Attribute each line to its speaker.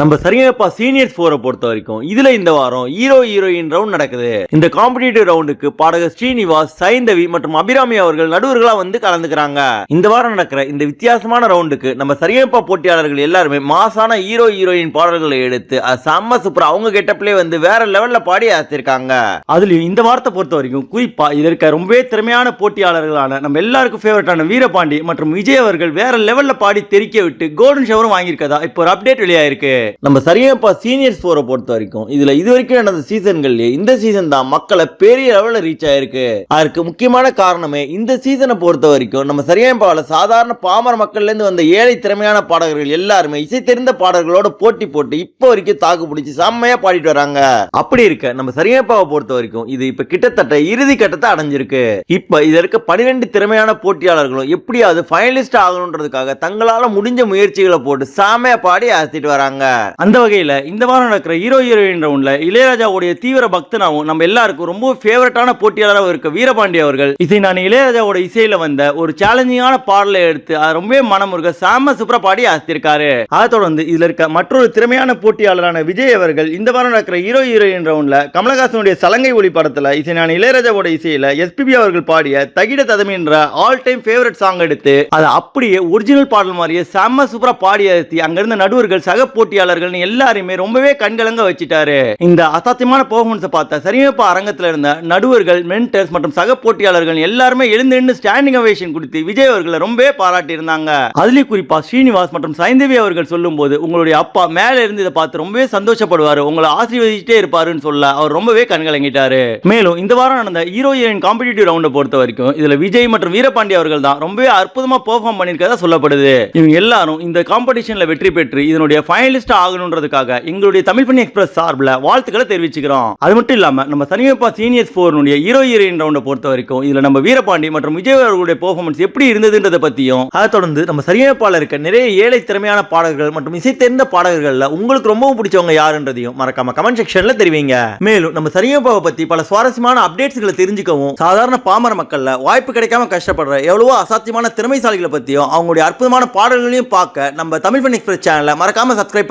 Speaker 1: நம்ம சரியாப்பா சீனியர்ஸ் ஃபோரை பொறுத்த வரைக்கும் இதுல இந்த வாரம் ஹீரோ ஹீரோயின் ரவுண்ட் நடக்குது. இந்த காம்படிட்டிவ் ரவுண்டுக்கு பாடகர் ஸ்ரீனிவாஸ் சைந்தவி மற்றும் அபிராமி அவர்கள் நடுவர்களா வந்து கலந்துக்கிறாங்க. இந்த வாரம் நடக்கிற இந்த வித்தியாசமான ரவுண்டுக்கு நம்ம சரியப்பா போட்டியாளர்கள் எல்லாருமே மாசான ஹீரோ ஹீரோயின் பாடல்களை எடுத்து அது செம்ம சூப்பர் அவங்க கெட்டப்லயே வந்து வேற லெவல்ல பாடி ஆசிருக்காங்க அதுலயும் இந்த வாரத்தை பொறுத்த வரைக்கும் குறிப்பா இதுல இருக்க ரொம்பவே திறமையான போட்டியாளர்களான நம்ம எல்லாருக்கும் ஃபேவரட்டான வீரபாண்டி மற்றும் விஜய் அவர்கள் வேற லெவல்ல பாடி தெறிக்க விட்டு கோல்டன் ஷவரும் வாங்கியிருக்கதா? இப்போ ஒரு அப்டேட் வெளியாயிருக்கு. நம்ம சரியாப்பா சீனியர்ஸ் ஃபோரை பொறுத்த வரைக்கும் இதுல இது வரைக்கும் நடந்த சீசன்கள்லயே இந்த சீசன் தான் மக்களை பெரிய லெவல்ல ரீச் ஆயிருக்கு. அதற்கு முக்கியமான காரணமே இந்த சீசனை பொறுத்த வரைக்கும் நம்ம சரியாப்பாவில் சாதாரண பாமர மக்கள்ல இருந்து வந்த ஏழை திறமையான பாடகர்கள் எல்லாருமே இசை தெரிந்த பாடல்களோட போட்டி போட்டு இப்போ வரைக்கும் தாக்கு பிடிச்சி செம்மையா பாடிட்டு வராங்க. அப்படி இருக்க நம்ம சரியாப்பாவை பொறுத்த வரைக்கும் இது இப்ப கிட்டத்தட்ட இறுதி கட்டத்தை அடைஞ்சிருக்கு. இப்ப இதுல இருக்க பனிரெண்டு திறமையான போட்டியாளர்களும் எப்படியாவது ஃபைனலிஸ்ட் ஆகணுன்றதுக்காக தங்களால முடிஞ்ச முயற்சிகளை போட்டு செம்மையா பாடி அசத்திட்டு வராங்க. அந்த வகையில் இந்த வாரம் நடக்கிற ஹீரோ ஹீரோயின் ரவுண்ட்ல இளையராஜாவுடைய தீவிர பக்தனாகவும் நம்ம எல்லாருக்கும் ரொம்ப ஃபேவரட்டான போட்டியாளராக இருக்க வீரபாண்டி அவர்கள். இதை நான் இளையராஜாவோட இசையில வந்த ஒரு சேலஞ்சிங்கான பாடலை எடுத்து அது ரொம்பவே மனமுருக சாம சூப்பரா பாடி ஆசித்திருக்காரு. அதை தொடர்ந்து இதுல இருக்க மற்றொரு திறமையான போட்டியாளரான விஜய் அவர்கள் இந்த வாரம் நடக்கிற ஹீரோ ஹீரோயின் ரவுண்ட்ல கமலஹாசனுடைய சலங்கை ஒளி படத்துல இசை நான் இளையராஜாவோட இசையில எஸ்பிபி அவர்கள் பாடிய தகிட ததமி என்ற ஆல் டைம் ஃபேவரட் சாங் எடுத்து அதை அப்படியே ஒரிஜினல் பாடல் மாதிரியே செம்ம சூப்பரா பாடி அழுத்தி அங்கிருந்த நடுவர்கள் சக போட்டி போட்டியாளர்கள் எல்லாருமே ரொம்பவே கண்கலங்க வச்சுட்டாரு. இந்த அசாத்தியமான பெர்ஃபார்மன்ஸை பார்த்த சரியப்பா அரங்கத்தில் இருந்த நடுவர்கள் மென்டர்ஸ் மற்றும் சக போட்டியாளர்கள் எல்லாருமே எழுந்து நின்று ஸ்டாண்டிங் அவேஷன் கொடுத்து விஜய் அவர்களை ரொம்பவே பாராட்டி இருந்தாங்க அதுலயும் குறிப்பா ஸ்ரீனிவாஸ் மற்றும் சைந்தவி அவர்கள் சொல்லும் போது உங்களுடைய அப்பா மேல இருந்து இதை பார்த்து ரொம்பவே சந்தோஷப்படுவாரு உங்களை ஆசீர்வதிச்சுட்டே இருப்பாருன்னு சொல்ல அவர் ரொம்பவே கண்கலங்கிட்டாரு. மேலும் இந்த வாரம் நடந்த ஹீரோ ஹீரோயின் காம்படிட்டிவ் ரவுண்டை பொறுத்த வரைக்கும் இதுல விஜய் மற்றும் வீரபாண்டி அவர்கள் தான் ரொம்பவே அற்புதமா பெர்ஃபார்ம் பண்ணியிருக்கதா சொல்லப்படுது. இவங்க எல்லாரும் இந்த காம்படிஷன்ல வெற்றி பெற்று இதனுடைய ஃபைனலிஸ்ட் ஆகணுன்றதுக்காக எங்களுடைய தமிழ் பண்ணி எக்ஸ்பிரஸ் சார்பில் வாழ்த்துக்களை தெரிவிச்சுக்கிறோம். அது மட்டும் இல்லாம நம்ம சனியப்பா சீனியர்ஸ் ஃபோர்னுடைய ஹீரோ ஹீரோயின் ரவுண்டை பொறுத்த வரைக்கும் இதில் நம்ம வீரபாண்டி மற்றும் விஜய் அவர்களுடைய பெர்ஃபார்மன்ஸ் எப்படி இருந்ததுன்றதை பற்றியும் அதை தொடர்ந்து நம்ம சரியப்பால இருக்க நிறைய ஏழை திறமையான பாடகர்கள் மற்றும் இசை தெரிந்த பாடகர்களில் உங்களுக்கு ரொம்பவும் பிடிச்சவங்க யாருன்றதையும் மறக்காம கமெண்ட் செக்ஷன்ல தெரிவிங்க. மேலும் நம்ம சரியப்பாவை பற்றி பல சுவாரஸ்யமான அப்டேட்ஸ்களை தெரிஞ்சுக்கவும் சாதாரண பாமர மக்களில் வாய்ப்பு கிடைக்காம கஷ்டப்படுற எவ்வளவோ அசாத்தியமான திறமைசாலிகளை பற்றியும் அவங்களுடைய அற்புதமான பாடல்களையும் பார்க்க நம்ம தமிழ் பண்ணி எக்ஸ்பிரஸ் சேனலை மறக்காம சப்ஸ்கிரைப்